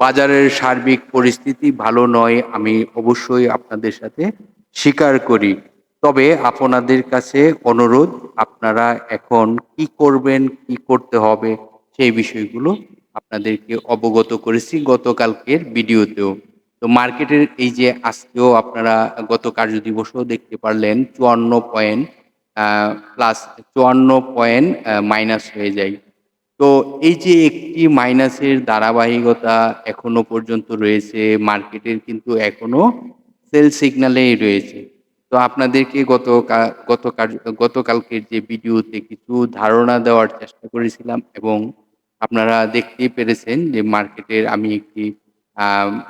বাজারের সার্বিক পরিস্থিতি ভালো নয়, আমি অবশ্যই আপনাদের সাথে স্বীকার করি। তবে আপনাদের কাছে অনুরোধ, আপনারা এখন কি করবেন, কি করতে হবে, সেই বিষয়গুলো আপনাদেরকে অবগত করেছি গতকালকের ভিডিওতেও। তো মার্কেটের এই যে আজকেও আপনারা গত কার্য দিবসও দেখতে পারলেন, চুয়ান্ন পয়েন্ট প্লাস চুয়ান্ন পয়েন্ট মাইনাস হয়ে যায়। তো এই যে একটি মাইনাসের ধারাবাহিকতা এখনও পর্যন্ত রয়েছে, মার্কেটের কিন্তু এখনও সেল সিগনালেই রয়েছে। তো আপনাদেরকে গত গত কার- গতকালকের যে ভিডিওতে কিছু ধারণা দেওয়ার চেষ্টা করেছিলাম এবং আপনারা দেখতেই পেরেছেন যে মার্কেটের আমি একটি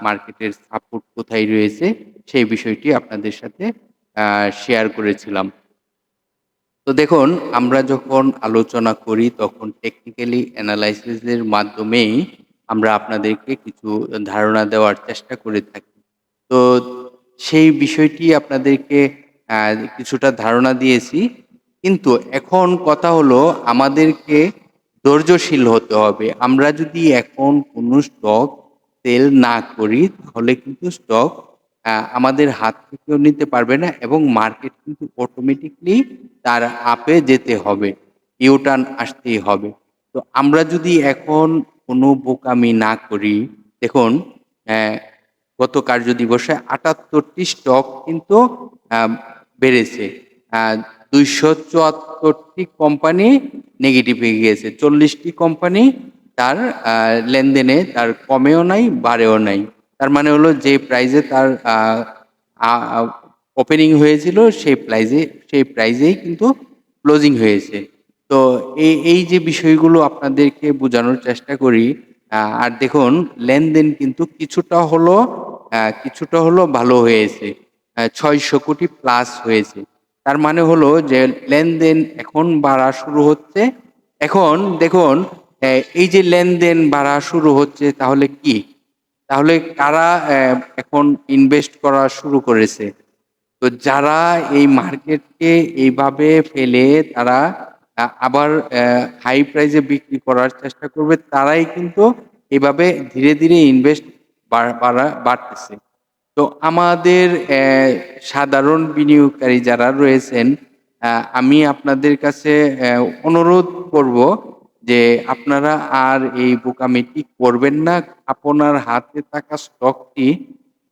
মার্কেটের সাপোর্ট কোথায় রয়েছে সেই বিষয়টি আপনাদের সাথে শেয়ার করেছিলাম। তো দেখুন, আমরা যখন আলোচনা করি, তখন টেকনিক্যালি অ্যানালাইসিসের মাধ্যমেই আমরা আপনাদেরকে কিছু ধারণা দেওয়ার চেষ্টা করে থাকি। তো সেই বিষয়টি আপনাদেরকে কিছুটা ধারণা দিয়েছি। কিন্তু এখন কথা হলো, আমাদেরকে ধৈর্যশীল হতে হবে। আমরা যদি এখন কোনো স্টক সেল না করি, তাহলে কিন্তু স্টক আমাদের হাত থেকেও নিতে পারবে না এবং মার্কেট কিন্তু অটোমেটিকলি তার আপে যেতে হবে ইউটার্ন আসতেই হবে। তো আমরা যদি এখন কোনো বোকামি না করি, দেখুন গত কার্য দিবসে আটাত্তরটি স্টক কিন্তু বেড়েছে। দুইশো চুয়াত্তরটি কোম্পানি নেগেটিভে গিয়েছে। চল্লিশটি কোম্পানি তার লেনদেনে তার কমেও নাই, বাড়েও নাই। তার মানে হলো যে প্রাইজে তার ওপেনিং হয়েছিল, সেই প্রাইজে সেই প্রাইজেই কিন্তু ক্লোজিং হয়েছে। তো এই এই যে বিষয়গুলো আপনাদেরকে বোঝানোর চেষ্টা করি আর দেখুন, লেনদেন কিন্তু কিছুটা হলো কিছুটা হলো ভালো হয়েছে ছয়শো কোটি প্লাস হয়েছে। তার মানে হলো যে লেনদেন এখন বাড়া শুরু হচ্ছে। এখন দেখুন এই যে লেনদেন বাড়া শুরু হচ্ছে তাহলে কি? তাহলে কারা এখন ইনভেস্ট করা শুরু করেছে? তো যারা এই মার্কেটকে এইভাবে ফেলে তারা আবার হাই প্রাইসে বিক্রি করার চেষ্টা করবে, তারাই কিন্তু এইভাবে ধীরে ধীরে ইনভেস্ট বাড়া, বাড়তেছে। তো আমাদের সাধারণ বিনিয়োগকারী যারা রয়েছেন আমি আপনাদের কাছে অনুরোধ করব যে আপনারা আর এই বোকামিটি করবেন না। আপনার হাতে থাকা স্টকটি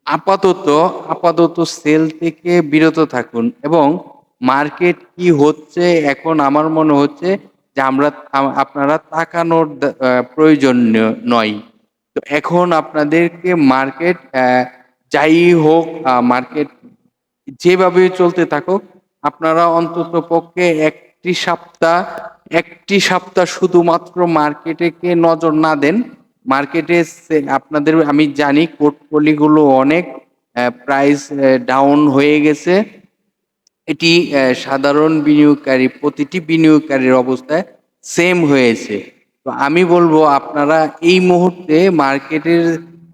আপাতত আপাতত সেল থেকে বিরত থাকুন এবং মার্কেট কি হচ্ছে এখন আমার মনে হচ্ছে যে আমরা আপনারা তাকানোর প্রয়োজন নয়। তো এখন আপনাদেরকে মার্কেট যাই হোক মার্কেট যেভাবে চলতে থাকুক, আপনারা অন্তত পক্ষে একটি সপ্তাহ একটি সপ্তাহ শুধুমাত্র মার্কেটে নজর না দেন। মার্কেটে আপনাদের, আমি জানি পোর্টফোলিওগুলো অনেক প্রাইস ডাউন হয়ে গেছে। এটি সাধারণ বিনিয়োগকারী, প্রতিটি বিনিয়োগকারীর অবস্থায় সেম হয়েছে। তো আমি বলব, আপনারা এই মুহূর্তে মার্কেটের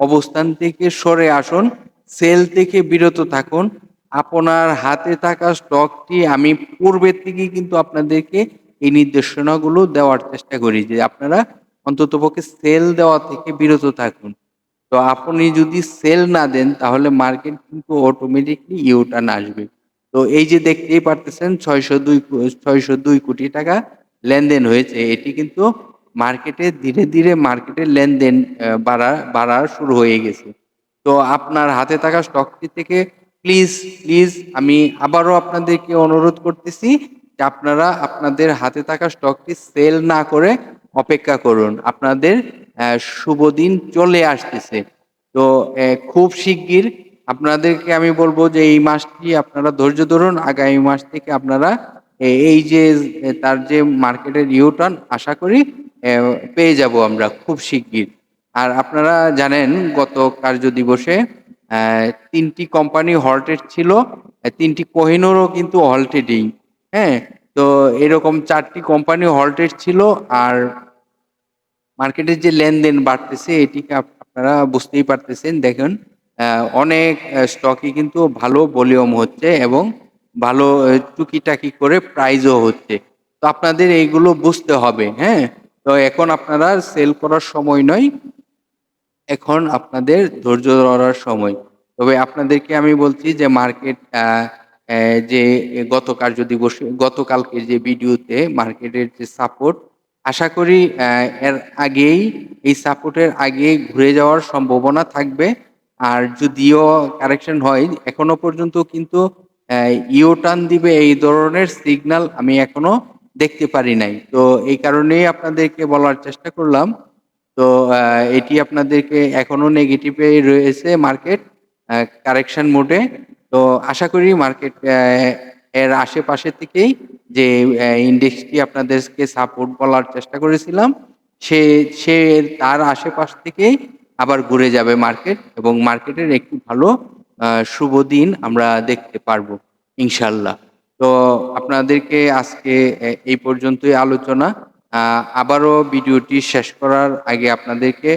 অবস্থান থেকে সরে আসুন সেল থেকে বিরত থাকুন। আপনার হাতে থাকা স্টকটি আমি পূর্বের থেকে কিন্তু আপনাদেরকে এই নির্দেশনাগুলো দেওয়ার চেষ্টা করি যে আপনারা অন্ততপক্ষে সেল দেওয়া থেকে বিরত থাকুন। তো আপনি যদি সেল না দেন, তাহলে মার্কেট কিন্তু অটোমেটিকলি ইউটার্ন আসবে। তো এই যে দেখতেই পারতেছেন, ছয়শো দুই ছয়শো দুই কোটি টাকা লেনদেন হয়েছে। এটি কিন্তু মার্কেটে ধীরে ধীরে মার্কেটের লেনদেন বাড়া বাড়া শুরু হয়ে গেছে। তো আপনার হাতে থাকা স্টকটি থেকে প্লিজ প্লিজ আমি আবারও আপনাদেরকে অনুরোধ করতেছি আপনারা আপনাদের হাতে থাকা স্টকটি সেল না করে অপেক্ষা করুন। আপনাদের শুভ দিন চলে আসতেছে। তো খুব শিগগির আপনাদেরকে আমি বলব যে এই মাসটি আপনারা ধৈর্য ধরুন। আগামী মাস থেকে আপনারা এই যে তার যে মার্কেটের ইউটার্ন আশা করি পেয়ে যাব আমরা খুব শিগগির। আর আপনারা জানেন, গত কার্য দিবসে তিনটি কোম্পানি হল্টেড ছিল। তিনটি কোহিনুরও কিন্তু হল্টেডিং হ্যাঁ তো এরকম চারটি কোম্পানি হল্টেড ছিল আর মার্কেটের যে লেনদেন বাড়তেছে, এটিকে আপ- আপনারা বুঝতেই পারতেছেন। দেখুন অনেক স্টকই কিন্তু ভালো ভলিউম হচ্ছে এবং ভালো টুকিটাকি করে প্রাইজও হচ্ছে। তো আপনাদের এইগুলো বুঝতে হবে হ্যাঁ? তো এখন আপনারা সেল করার সময় নয়, এখন আপনাদের ধৈর্য ধরার সময়। তবে আপনাদেরকে আমি বলছি যে মার্কেট যে গত কার্য দিবসে, গতকালকে যে ভিডিওতে মার্কেটের যে সাপোর্ট আশা করি এর আগেই, এই সাপোর্টের আগে ঘুরে যাওয়ার সম্ভাবনা থাকবে। আর যদিও কারেকশন হয়, এখনও পর্যন্ত কিন্তু ইউটার্ন দিবে এই ধরনের সিগন্যাল আমি এখনও দেখতে পারি নাই। তো এই কারণেই আপনাদেরকে বলার চেষ্টা করলাম। তো এটি আপনাদেরকে এখনও নেগেটিভে রয়েছে মার্কেট কারেকশন মোডে তো আশা করি মার্কেট এর আশেপাশে থেকেই যে ইন্ডেক্সটি আপনাদেরকে সাপোর্ট বলার চেষ্টা করেছিলাম, সে সে তার আশেপাশ থেকেই আবার ঘুরে যাবে মার্কেট এবং মার্কেটের একটি ভালো শুভ দিন আমরা দেখতে পারব, ইনশাল্লাহ। তো আপনাদেরকে আজকে এই পর্যন্তই আলোচনা। আবারও ভিডিওটি শেষ করার আগে আপনাদেরকে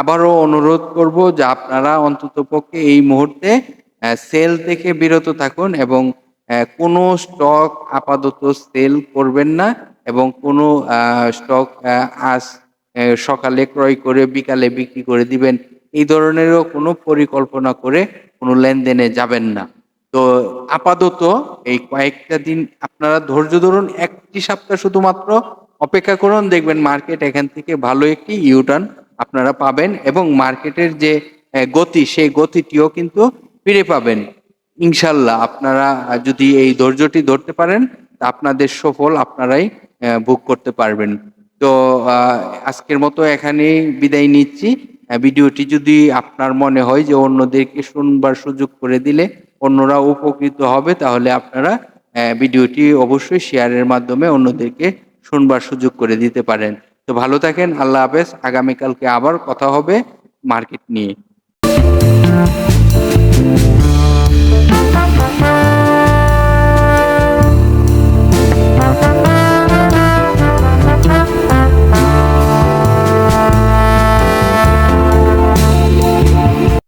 আবারও অনুরোধ করব যে আপনারা অন্ততপক্ষে এই মুহূর্তে সেল থেকে বিরত থাকুন এবং কোনো স্টক আপাতত সেল করবেন না এবং কোনো স্টক আজ সকালে ক্রয় করে বিকালে বিক্রি করে দিবেন। এই ধরনেরও কোনো পরিকল্পনা করে কোনো লেনদেনে যাবেন না। তো আপাতত এই কয়েকটা দিন আপনারা ধৈর্য ধরুন, একটি সপ্তাহ শুধুমাত্র অপেক্ষা করুন, দেখবেন মার্কেট এখান থেকে ভালো একটি ইউটার্ন আপনারা পাবেন এবং মার্কেটের যে গতি, সেই গতিটিও কিন্তু ফিরে পাবেন। ইনশাল্লাহ আপনারা যদি এই ধৈর্যটি ধরতে পারেন, আপনাদের সফল আপনারাই ভোগ করতে পারবেন। তো আজকের মতো এখানে বিদায় নিচ্ছি। ভিডিওটি যদি আপনার মনে হয় যে অন্যদেরকে শুনবার সুযোগ করে দিলে অন্যরা উপকৃত হবে, তাহলে আপনারা ভিডিওটি অবশ্যই শেয়ারের মাধ্যমে অন্যদেরকে শুনবার সুযোগ করে দিতে পারেন। তো ভালো থাকেন, আল্লাহ হাফেজ। আগামীকালকে আবার কথা হবে মার্কেট নিয়ে।